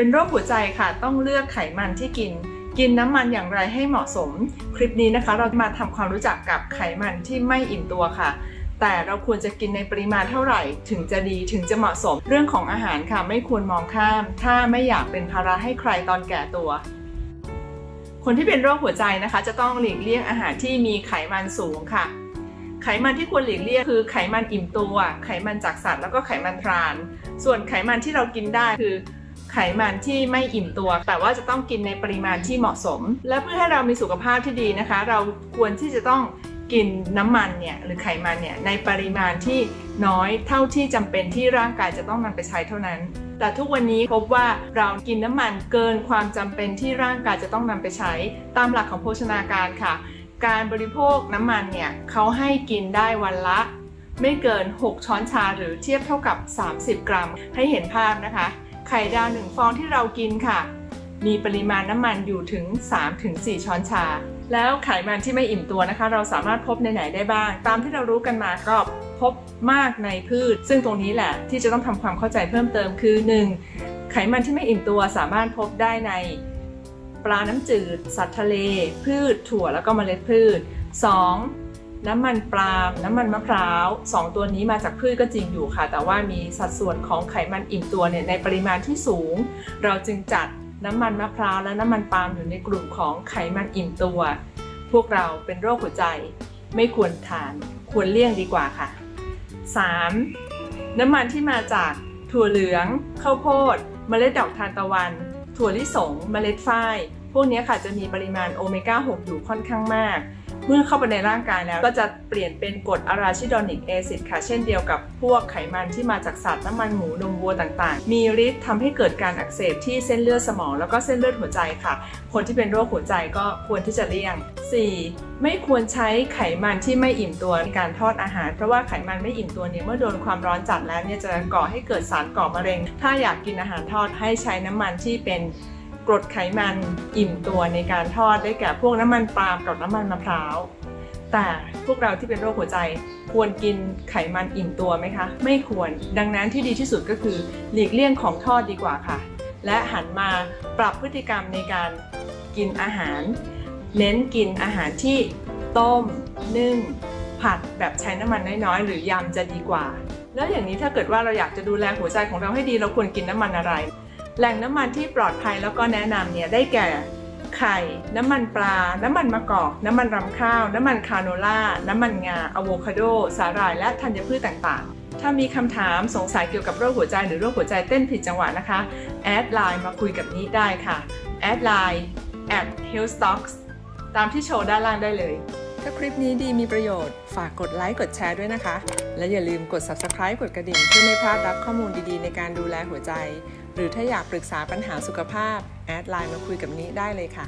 เป็นโรคหัวใจค่ะ ต้องเลือกไขมันที่กิน กินน้ำมันอย่างไรให้เหมาะสม คลิปนี้นะคะ เราจะมาทำความรู้จักกับไขมันที่ไม่อิ่มตัวค่ะ แต่เราควรจะกินในปริมาณเท่าไหร่ ถึงจะดีถึงจะเหมาะสม เรื่องของอาหารค่ะ ไม่ควรมองข้าม ถ้าไม่อยากเป็นภาระให้ใครตอนแก่ตัวคนที่เป็นโรคหัวใจนะคะ จะต้องหลีกเลี่ยงอาหารที่มีไขมันสูงค่ะ ไขมันที่ควรหลีกเลี่ยงคือไขมันอิ่มตัว ไขมันจากสัตว์แล้วก็ไขมันทราน ส่วนไขมันที่เรากินได้คือ ไขมันที่ไม่อิ่มตัว แต่ว่าจะต้องกินในปริมาณที่เหมาะสม และเพื่อให้เรามีสุขภาพที่ดีนะคะ เราควรที่จะต้องกินน้ำมันเนี่ยหรือไขมันเนี่ยในปริมาณที่น้อยเท่าที่จำเป็นที่ร่างกายจะต้องนำไปใช้เท่านั้น แต่ทุกวันนี้พบว่าเรากินน้ำมันเกินความจำเป็นที่ร่างกายจะต้องนำไปใช้ ตามหลักของโภชนาการค่ะ การบริโภคน้ำมันเนี่ยเขาให้กินได้วันละ ไม่เกิน 6 ช้อนชาหรือเทียบเท่ากับ 30 กรัม ให้เห็นภาพนะคะ ไข่ดาวหนึ่งฟองที่เรากินค่ะ มีปริมาณน้ำมันอยู่ถึง 3-4 ช้อนชา แล้วไขมันที่ไม่อิ่มตัวนะคะ เราสามารถพบในไหนได้บ้าง ตามที่เรารู้กันมาก็พบมากในพืช ซึ่งตรงนี้แหละที่จะต้องทำความเข้าใจเพิ่มเติมคือ 1. ไขมันที่ไม่อิ่มตัวสามารถพบได้ในปลาน้ำจืด สัตว์ทะเล พืช ถั่วแล้วก็เมล็ดพืช 2. น้ำมันปาล์มน้ำมันมะพร้าวสองตัวนี้มาจากพืชก็จริงอยู่ค่ะ แต่ว่ามีสัดส่วนของไขมันอิ่มตัวเนี่ยในปริมาณที่สูง เราจึงจัดน้ำมันมะพร้าวและน้ำมันปาล์มอยู่ในกลุ่มของไขมันอิ่มตัว พวกเราเป็นโรคหัวใจไม่ควรทานควรเลี่ยงดีกว่าค่ะ 3. น้ำมันที่มาจากถั่วเหลือง ข้าวโพด เมล็ดดอกทานตะวัน ถั่วลิสง เมล็ดฝ้าย พวกนี้ค่ะจะมีปริมาณโอเมก้า 6 อยู่ค่อนข้างมาก เมื่อเข้าไปในร่างกายแล้วก็จะเปลี่ยนเป็นกรดอาราชิดอนิกแอซิดค่ะ เช่นเดียวกับพวกไขมันที่มาจากสัตว์น้ำมันหมูนมวัวต่างๆ มีฤทธิ์ทำให้เกิดการอักเสบที่เส้นเลือดสมองแล้วก็เส้นเลือดหัวใจค่ะ คนที่เป็นโรคหัวใจก็ควรที่จะเลี่ยง 4. ไม่ควรใช้ไขมันที่ไม่อิ่มตัวในการทอดอาหาร เพราะว่าไขมันไม่อิ่มตัวเนี่ยเมื่อโดนความร้อนจัดแล้วเนี่ยจะก่อให้เกิดสารก่อมะเร็ง ถ้าอยากกินอาหารทอดให้ใช้น้ำมันที่เป็น กรดไขมันอิ่มตัวในการทอดได้แก่พวกน้ำมันปาล์มกับน้ำมันมะพร้าว แต่พวกเราที่เป็นโรคหัวใจควรกินไขมันอิ่มตัวไหมคะ ไม่ควร ดังนั้นที่ดีที่สุดก็คือหลีกเลี่ยงของทอดดีกว่าค่ะ และหันมาปรับพฤติกรรมในการกินอาหาร เน้นกินอาหารที่ต้ม นึ่ง ผัดแบบใช้น้ำมันน้อยๆ หรือยำจะดีกว่า แล้วอย่างนี้ถ้าเกิดว่าเราอยากจะดูแลหัวใจของเราให้ดีเราควรกินน้ำมันอะไร แหล่งน้ำมันที่ปลอดภัยแล้วก็แนะนำเนี่ยได้แก่ไข่ น้ำมันปลา น้ำมันมะกอก น้ำมันรำข้าว น้ำมันคาโนล่า น้ำมันงาอะโวคาโด สาหร่าย และธัญพืชต่างๆ ถ้ามีคำถามสงสัยเกี่ยวกับโรคหัวใจหรือโรคหัวใจเต้นผิดจังหวะนะคะ แอดไลน์มาคุยกับนี้ได้ค่ะ แอดไลน์ at healthstocks ตามที่โชว์ด้านล่างได้เลย ถ้าคลิปนี้ดีมีประโยชน์ ฝากกดไลค์ กดแชร์ด้วยนะคะ และอย่าลืมกด subscribe กดกระดิ่งเพื่อไม่พลาดรับข้อมูลดีๆ ในการดูแลหัวใจ รือถ้าอยากปรึกษาปัญหาสุขภาพ แอดไลน์มาคุยกับนี้ได้เลยค่ะ